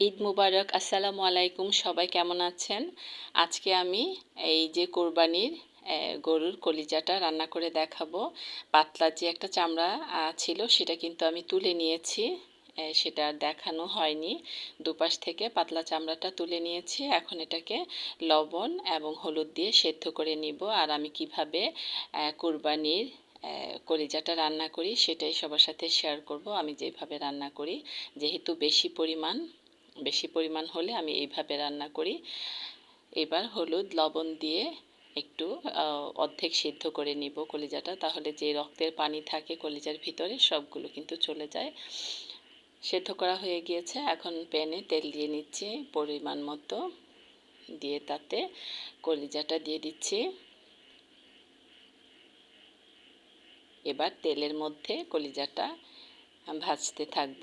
ঈদ মুবারক, আসসালামু আলাইকুম, সবাই কেমন আছেন? আজকে আমি এই যে কোরবানির গরুর কলিজাটা রান্না করে দেখাবো। পাতলা যে একটা চামড়া ছিল সেটা কিন্তু আমি তুলে নিয়েছি। সেটা দেখানো হয়নি। দুপাশ থেকে পাতলা চামড়াটা তুলে নিয়েছি। এখন এটাকে লবণ এবং হলুদ দিয়ে সেদ্ধ করে নিব। আর আমি কীভাবে কোরবানির কলিজাটা রান্না করি সেটাই সবার সাথে শেয়ার করব। আমি যেভাবে রান্না করি, যেহেতু বেশি পরিমাণ বেশি পরিমাণ হলে আমি এইভাবে রান্না করি। এবার হলুদ, লবণ দিয়ে একটু অর্ধেক সিদ্ধ করে নিব কলিজাটা। তাহলে যে রক্তের পানি থাকে কলিজার ভিতরে সবগুলো কিন্তু চলে যায়। সেদ্ধ করা হয়ে গিয়েছে। এখন প্যানে তেল দিয়ে নিচ্ছি পরিমাণ মতো। দিয়ে তাতে কলিজাটা দিয়ে দিচ্ছি। এবার তেলের মধ্যে কলিজাটা ভাজতে থাকব।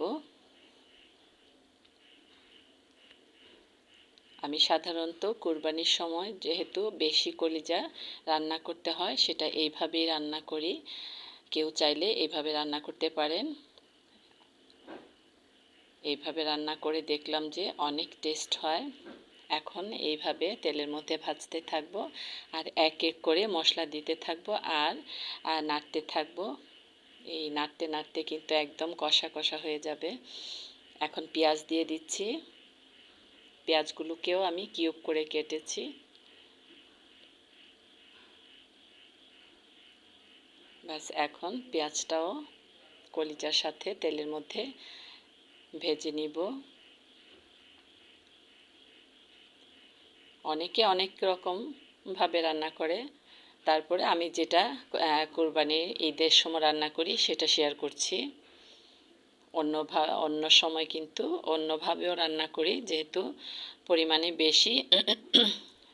আমি সাধারণত কোরবানির সময় যেহেতু বেশি কলিজা রান্না করতে হয়, সেটা এইভাবেই রান্না করি। কেউ চাইলে এইভাবে রান্না করতে পারেন। এইভাবে রান্না করে দেখলাম যে অনেক টেস্ট হয়। এখন এইভাবে তেলের মধ্যে ভাজতে থাকব আর এক এক করে মশলা দিতে থাকব আর নাড়তে থাকব। এই নাড়তে নাড়তে কিন্তু একদম কষা কষা হয়ে যাবে। এখন পেঁয়াজ দিয়ে দিচ্ছি। পেঁয়াজগুলোকেও আমি কিউব করে কেটেছি। ব্যাস, এখন পেঁয়াজটাও কলিজার সাথে তেলের মধ্যে ভেজে নিব। অনেকে অনেক রকমভাবে রান্না করে। তারপরে আমি যেটা কোরবানির ঈদের সময় রান্না করি সেটা শেয়ার করছি। অন্য অন্য সময় কিন্তু অন্যভাবেও রান্না করি, যেহেতু পরিমাণে বেশি।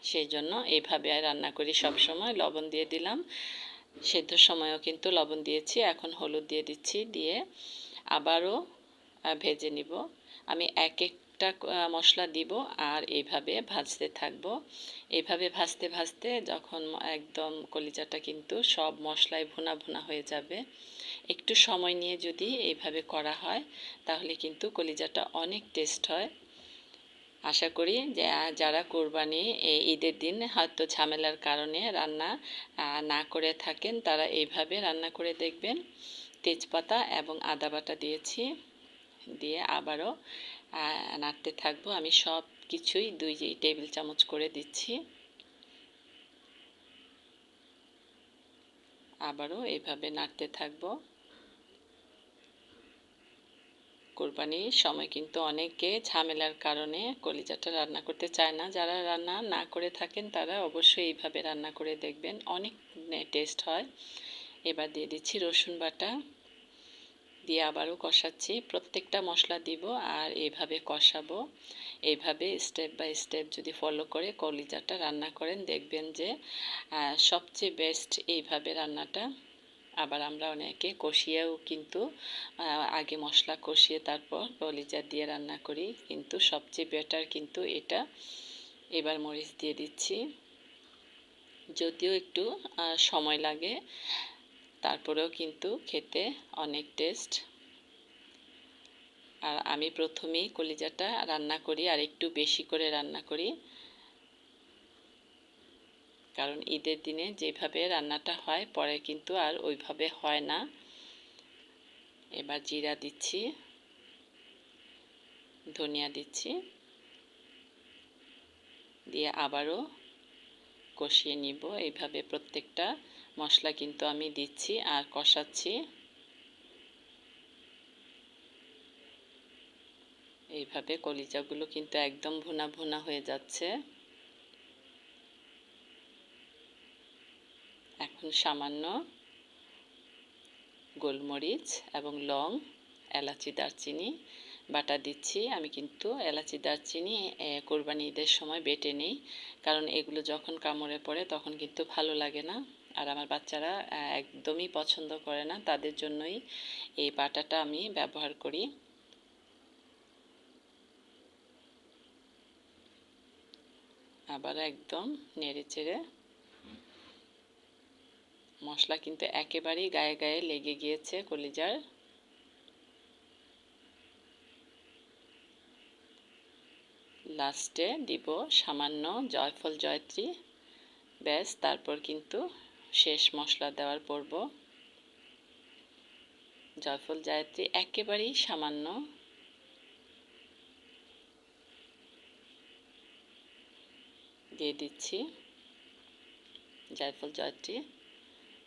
সেই জন্য এইভাবে রান্না করি। সব সময় লবণ দিয়ে দিলাম। সেদ্ধ সময়ও কিন্তু লবণ দিয়েছি। এখন হলুদ দিয়ে দিচ্ছি, দিয়ে আবারও ভেজে নিব। আমি এক এক একটা মশলা দিব আর এইভাবে ভাজতে থাকব। এইভাবে ভাজতে ভাজতে যখন একদম কলিজাটা কিন্তু সব মশলায় ভুনা ভুনা হয়ে যাবে। একটু সময় নিয়ে যদি এইভাবে করা হয়, তাহলে কিন্তু কলিজাটা অনেক টেস্ট হয়। আশা করি যে যারা কোরবানি এই ঈদের দিন হয়তো ঝামেলার কারণে রান্না না করে থাকেন, তারা এইভাবে রান্না করে দেখবেন। তেজপাতা এবং আদা বাটা দিয়েছি, দিয়ে আবারও নাড়তে থাকব। আমি সব কিছুই দুই টেবিল চামচ করে দিচ্ছি। আবারও এইভাবে নাড়তে থাকব। কোরবানির সময় কিন্তু অনেকে ঝামেলার কারণে কলিজাটা রান্না করতে চায় না। যারা রান্না না করে থাকেন, তারা অবশ্যই এইভাবে রান্না করে দেখবেন। অনেক টেস্ট হয়। এবার দিয়ে দিচ্ছি রসুন বাটা। দিয়ে আবারও কষাচ্ছি। প্রত্যেকটা মশলা দিব আর এইভাবে কষাবো। এইভাবে স্টেপ বাই স্টেপ যদি ফলো করে কলিজাটা রান্না করেন, দেখবেন যে সবচেয়ে বেস্ট এইভাবে রান্নাটা। আবার আমরা অনেকে কষিয়েও কিন্তু আগে মশলা কষিয়ে তারপর কলিজা দিয়ে রান্না করি। কিন্তু সবচেয়ে বেটার কিন্তু এটা। এবার মরিচ দিয়ে দিচ্ছি। যদিও একটু সময় লাগে তারপরেও কিন্তু খেতে অনেক টেস্ট আর আমি প্রথমেই কলিজাটা রান্না করি আর একটু বেশি করে রান্না করি। কারণ ঈদের দিনে যেভাবে রান্নাটা হয়, পরে কিন্তু আর ওইভাবে হয় না। এবার জিরা দিচ্ছি, ধনিয়া দিচ্ছি, দিয়ে আবারও কষিয়ে নিব। এইভাবে প্রত্যেকটা মশলা কিন্তু আমি দিচ্ছি আর কষাচ্ছি। এইভাবে কলিজাগুলো কিন্তু একদম ভুনা ভুনা হয়ে যাচ্ছে। এখন সামান্য গোলমরিচ এবং লং, এলাচি, দারচিনি বাটা দিচ্ছি। আমি কিন্তু এলাচি, দারচিনি কোরবানি ঈদের সময় বেটে নিই। কারণ এগুলো যখন কামড়ে পড়ে তখন কিন্তু ভালো লাগে না। আর আমার বাচ্চারা একদমই পছন্দ করে না। তাদের জন্যই এই বাটাটা আমি ব্যবহার করি। আবার একদম নেড়ে চেড়ে মশলা কিন্তু একেবারেই গায়ে গায়ে লেগে গিয়েছে কলিজার। লাস্টে দিব সামান্য জয়ফল, জয়ত্রী। ব্যাস, তারপর কিন্তু শেষ মশলা দেওয়ার পরব। জয়ফল, জয়ত্রী একেবারেই সামান্য। দিয়ে দিচ্ছি। জয়ফল, জয়ত্রী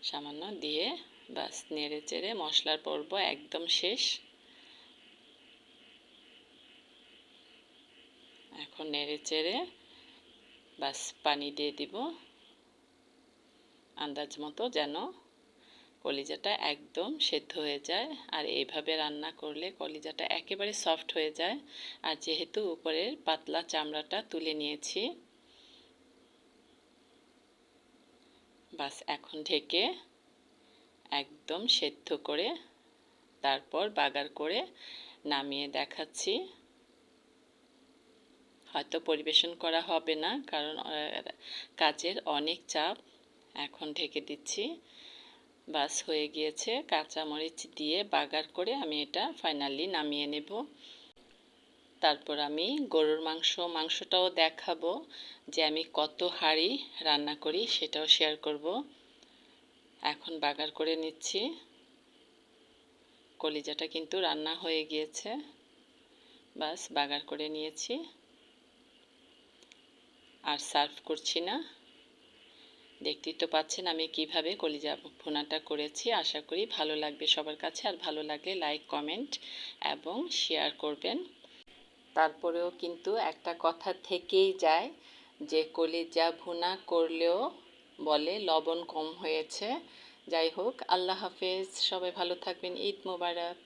সামান্য দিয়ে বাস নেড়ে চেড়ে মশলার পর্ব একদম শেষ। এখন নেড়ে চেড়ে বাস পানি দিয়ে দিব। আন্দাজ মতো যেন কলিজাটা একদম সেদ্ধ হয়ে যায়। আর এইভাবে রান্না করলে কলিজাটা একেবারে সফট হয়ে যায়। আর যেহেতু উপরের পাতলা চামড়াটা তুলে নিয়েছি বাস এখন ঢেকে একদম সেদ্ধ করে তারপর বাগার করে নামিয়ে দেখাচ্ছি। হয়তো পরিবেশন করা হবে না, কারণ কাজের অনেক চাপ এখন ঢেকে দিচ্ছি। বাস হয়ে গিয়েছে, কাঁচামরিচ দিয়ে বাগার করে আমি এটা ফাইনালি নামিয়ে নেব। তারপর আমি গরুর মাংস, মাংসটাও দেখাবো যে আমি কত হাঁড়ি রান্না করি, সেটাও শেয়ার করব। এখন বাগার করে নিচ্ছি। কলিজাটা কিন্তু রান্না হয়ে গিয়েছে। বাস বাগার করে নিয়েছি। আর সার্ভ করছি না। দেখতেই তো পাচ্ছেন আমি কীভাবে কলিজা ভুনাটা করেছি। আশা করি ভালো লাগবে সবার কাছে। আর ভালো লাগলে লাইক কমেন্ট এবং শেয়ার করবেন। তারপরেও কিন্তু একটা কথা থেকেই যায় যে কলিজা ভুনা করলেও বলে লবণ কম হয়েছে। যাই হোক, আল্লাহ হাফেজ। সবাই ভালো থাকবেন। ঈদ মোবারক।